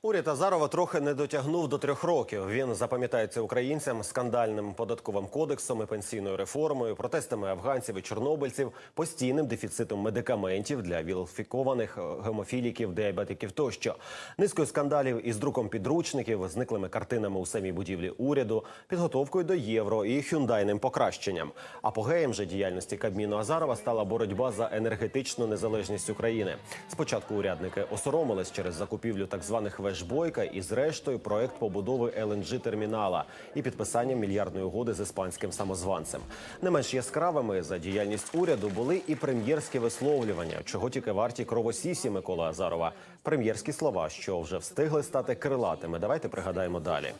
Уряд Азарова трохи не дотягнув до трьох років. Він запам'ятається українцям скандальним податковим кодексом і пенсійною реформою, протестами афганців і чорнобильців, постійним дефіцитом медикаментів для вілфікованих е, гемофіліків, діабетиків тощо, низкою скандалів із друком підручників, зниклими картинами у самій будівлі уряду, підготовкою до євро і хюндайним покращенням. Апогеєм же діяльності Кабміну Азарова стала боротьба за енергетичну незалежність України. Спочатку урядники осоромились через закупівлю так званих вешбойка і зрештою проект побудови ЛНЖ термінала і підписання мільярдної угоди з іспанським самозванцем. Не менш яскравими за діяльність уряду були і прем'єрські висловлювання, чого тільки варті кровосісі Миколи Азарова. Прем'єрські слова, що вже встигли стати крилатими. Давайте пригадаємо далі.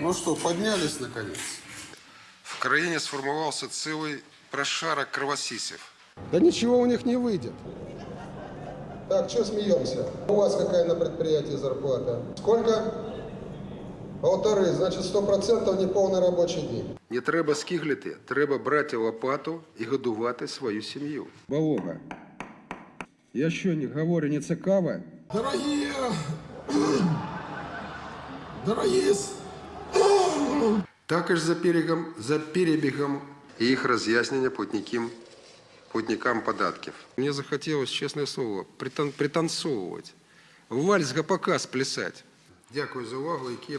Ну что, поднялись наконец? В країні сформувався цілий прошарок кровосісів. Да ничего у них не выйдет. Так, что смеемся? У вас какая на предприятии зарплата? Сколько? Полторы, значит, сто процентов неполный рабочий день. Не треба скиглити, треба брати лопату і годувати свою сім'ю. Волога. Я що, не говорю, не цікаво? Дорогие! Дорогие! Також за перебігом, за перебігом їх роз'яснення путникам, путникам податків. Мені захотілося, чесне слово, притан, пританцовувати. Вальс гапака сплясати. Дякую за увагу, які є